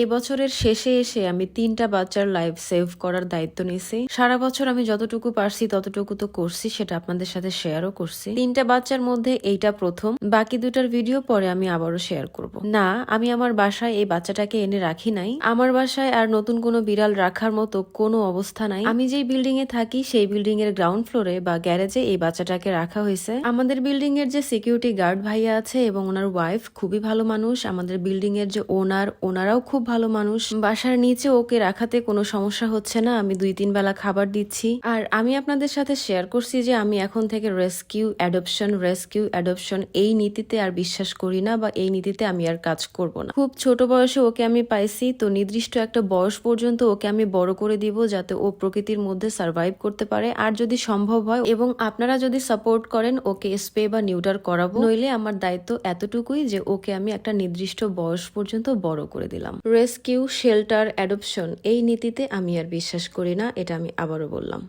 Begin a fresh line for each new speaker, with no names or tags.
এ বছরের শেষে এসে আমি তিনটা বাচ্চার লাইফ সেভ করার দায়িত্ব নিয়েছি সারা বছর আমি যতটুকু পারছি, ততটুকু তো করছি, সেটা আপনাদের সাথে শেয়ারও করছি। তিনটা বাচ্চার মধ্যে এইটা প্রথম, বাকি দুটার ভিডিও পরে আমি আবারও শেয়ার করব। না, আমি আমার বাসায় এই বাচ্চাটাকে এনে রাখি নাই। আমার বাসায় আর নতুন কোনো বিড়াল রাখার মতো কোনো অবস্থা নাই। আমি যেই বিল্ডিং এ থাকি, সেই বিল্ডিং এর গ্রাউন্ড ফ্লোরে বা গ্যারেজে এই বাচ্চাটাকে রাখা হয়েছে। আমাদের বিল্ডিং এর যে সিকিউরিটি গার্ড ভাইয়া আছে এবং ওনার ওয়াইফ খুবই ভালো মানুষ। আমাদের বিল্ডিং এর যে ওনার ওনারাও খুব ভালো মানুষ। বাসার নিচে ওকে রাখাতে কোনো সমস্যা হচ্ছে না। আমি দুই তিন বেলা খাবার দিচ্ছি। আর আমি আপনাদের সাথে শেয়ার করছি যে আমি এখন থেকে রেস্কিউ অ্যাডপশন রেস্কিউ অ্যাডপশন এই নীতিতে আর বিশ্বাস করি না বা এই নীতিতে আমি আর কাজ করব না। খুব ছোট বয়সে ওকে আমি পাইছি, তো নির্দিষ্ট একটা বয়স পর্যন্ত ওকে আমি বড় করে দিব যাতে ও প্রকৃতির মধ্যে সার্ভাইভ করতে পারে। আর যদি সম্ভব হয় এবং আপনারা যদি সাপোর্ট করেন, ওকে স্পে বা নিউটার করাবো, নইলে আমার দায়িত্ব এতটুকুই যে ওকে আমি একটা নির্দিষ্ট বয়স পর্যন্ত বড় করে দিলাম। রেস্কিউ শেল্টার অ্যাডপশন এই নীতিতে আমি আর বিশ্বাস করি না এটা আমি আবারও বললাম।